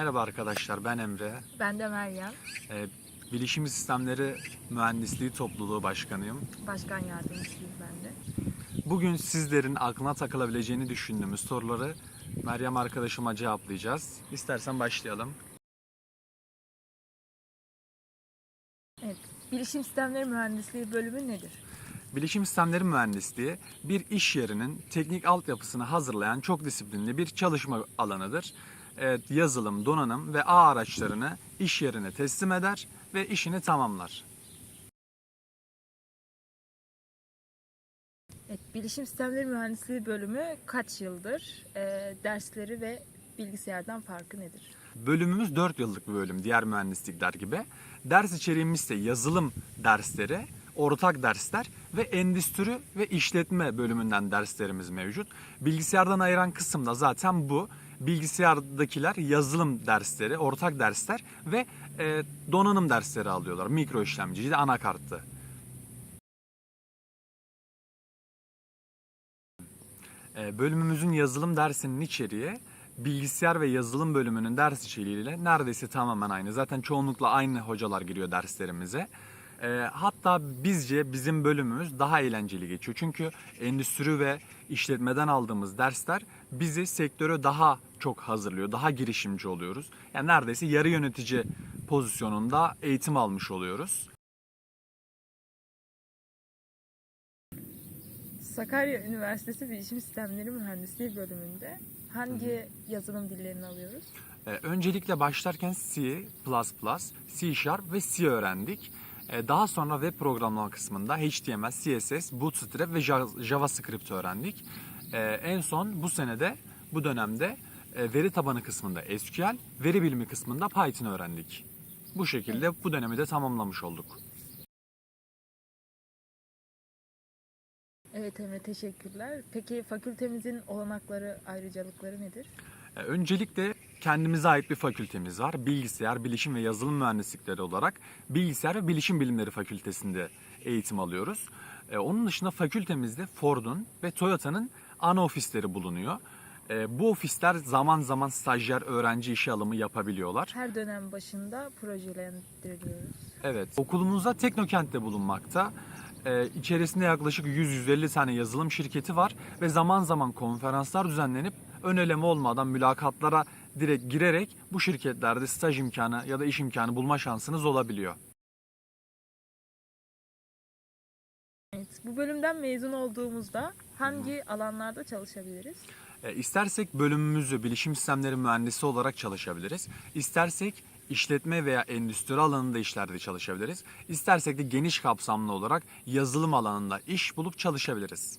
Merhaba arkadaşlar ben Emre. Ben de Meryem, Ee, Bilişim Sistemleri Mühendisliği Topluluğu Başkanıyım. başkan yardımcısıyım ben de. Bugün sizlerin aklına takılabileceğini düşündüğümüz soruları Meryem arkadaşıma cevaplayacağız. İstersen başlayalım. Evet, Bilişim Sistemleri Mühendisliği bölümü nedir? Bilişim Sistemleri Mühendisliği bir iş yerinin teknik altyapısını hazırlayan çok disiplinli bir çalışma alanıdır. Evet, yazılım, donanım ve ağ araçlarını iş yerine teslim eder ve işini tamamlar. Evet, Bilişim Sistemleri Mühendisliği bölümü kaç yıldır? Ee, dersleri ve bilgisayardan farkı nedir? Bölümümüz 4 yıllık bir bölüm diğer mühendislikler gibi. Ders içeriğimiz ise yazılım dersleri, ortak dersler ve endüstri ve işletme bölümünden derslerimiz mevcut. Bilgisayardan ayıran kısım da zaten bu. Bilgisayardakiler yazılım dersleri, ortak dersler ve e, donanım dersleri alıyorlar. Mikro işlemciydi, anakarttı. E, Bölümümüzün yazılım dersinin içeriği bilgisayar ve yazılım bölümünün ders içeriğiyle neredeyse tamamen aynı. Zaten çoğunlukla aynı hocalar giriyor derslerimize. E, hatta bizce bizim bölümümüz daha eğlenceli geçiyor. Çünkü endüstri ve işletmeden aldığımız dersler bizi sektöre daha çok hazırlıyor. Daha girişimci oluyoruz. Yani neredeyse yarı yönetici pozisyonunda eğitim almış oluyoruz. Sakarya Üniversitesi Bilişim Sistemleri Mühendisliği bölümünde hangi yazılım dillerini alıyoruz? Ee, öncelikle başlarken C++, C Sharp ve C öğrendik. Ee, daha sonra web programlama kısmında HTML, CSS, Bootstrap ve Ja- JavaScript öğrendik. Ee, en son bu senede, bu dönemde e, veri tabanı kısmında SQL, veri bilimi kısmında Python öğrendik. Bu şekilde bu dönemi de tamamlamış olduk. Evet Emre teşekkürler. Peki fakültemizin olanakları, ayrıcalıkları nedir? Öncelikle kendimize ait bir fakültemiz var. Bilgisayar, Bilişim ve Yazılım Mühendislikleri olarak Bilgisayar ve Bilişim Bilimleri Fakültesinde eğitim alıyoruz. Ee, Onun dışında fakültemizde Ford'un ve Toyota'nın ana ofisleri bulunuyor. Ee, Bu ofisler zaman zaman stajyer öğrenci işe alımı yapabiliyorlar. Her dönem başında projelendiriyoruz. Evet, okulumuzda Teknokent'te bulunmakta. Ee, içerisinde yaklaşık 100-150 tane yazılım şirketi var ve zaman zaman konferanslar düzenlenip ön eleme olmadan mülakatlara direkt girerek bu şirketlerde staj imkanı ya da iş imkanı bulma şansınız olabiliyor. Evet, bu bölümden mezun olduğumuzda hangi alanlarda çalışabiliriz? E, istersek bölümümüzü bilişim sistemleri mühendisi olarak çalışabiliriz. İstersek işletme veya endüstri alanında işlerde çalışabiliriz. İstersek de geniş kapsamlı olarak yazılım alanında iş bulup çalışabiliriz.